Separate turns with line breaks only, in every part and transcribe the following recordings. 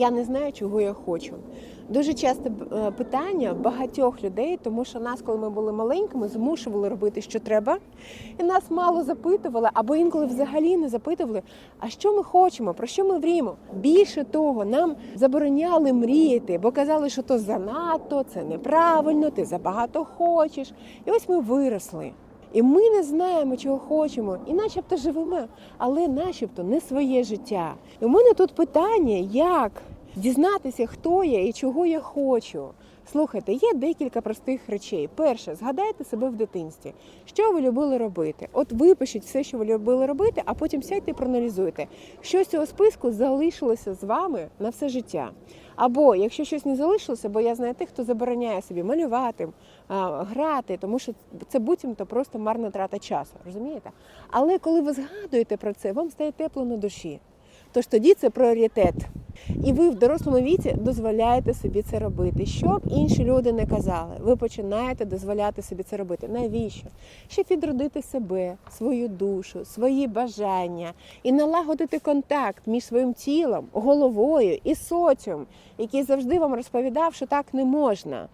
Я не знаю, чого я хочу. Дуже часто е, питання багатьох людей, тому що нас, коли ми були маленькими, змушували робити, що треба, і нас мало запитували, або інколи взагалі не запитували, а що ми хочемо, про що ми мріємо. Більше того, нам забороняли мріяти, бо казали, що то занадто, це неправильно, ти забагато хочеш. І ось ми виросли. І ми не знаємо, чого хочемо, і начебто живемо, але начебто не своє життя. І у мене тут питання, як дізнатися, хто я і чого я хочу. Слухайте, є декілька простих речей. Перше, згадайте себе в дитинстві. Що ви любили робити? От випишіть все, що ви любили робити, а потім сядьте і проаналізуйте, що з цього списку залишилося з вами на все життя. Або якщо щось не залишилося, бо я знаю тих, хто забороняє собі малювати, грати, тому що це буцімто просто марна трата часу, розумієте? Але коли ви згадуєте про це, вам стає тепло на душі. Тож тоді це пріоритет. І ви в дорослому віці дозволяєте собі це робити. Щоб інші люди не казали, ви починаєте дозволяти собі це робити. Навіщо? Щоб відродити себе, свою душу, свої бажання і налагодити контакт між своїм тілом, головою і соціум, який завжди вам розповідав, що так не можна.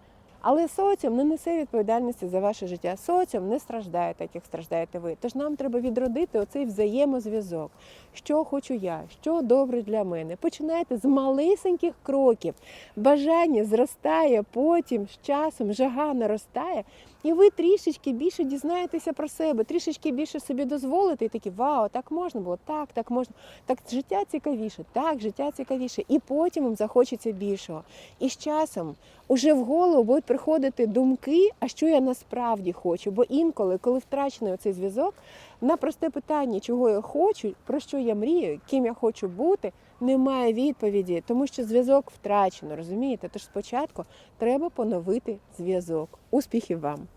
Але соціум не несе відповідальності за ваше життя. Соціум не страждає, так як страждаєте ви. Тож нам треба відродити оцей взаємозв'язок. Що хочу я, що добре для мене. Починайте з малесеньких кроків. Бажання зростає, потім з часом жага наростає, і ви трішечки більше дізнаєтеся про себе, трішечки більше собі дозволите, і такі вау, так можна було, так, так можна. Так життя цікавіше, так, життя цікавіше. І потім вам захочеться більшого. І з часом уже в голову будуть приходити думки, а що я насправді хочу. Бо інколи, коли втрачений оцей зв'язок, на просте питання, чого я хочу, про що я мрію, ким я хочу бути, немає відповіді, тому що зв'язок втрачено, розумієте? Тож спочатку треба поновити зв'язок. Успіхів вам!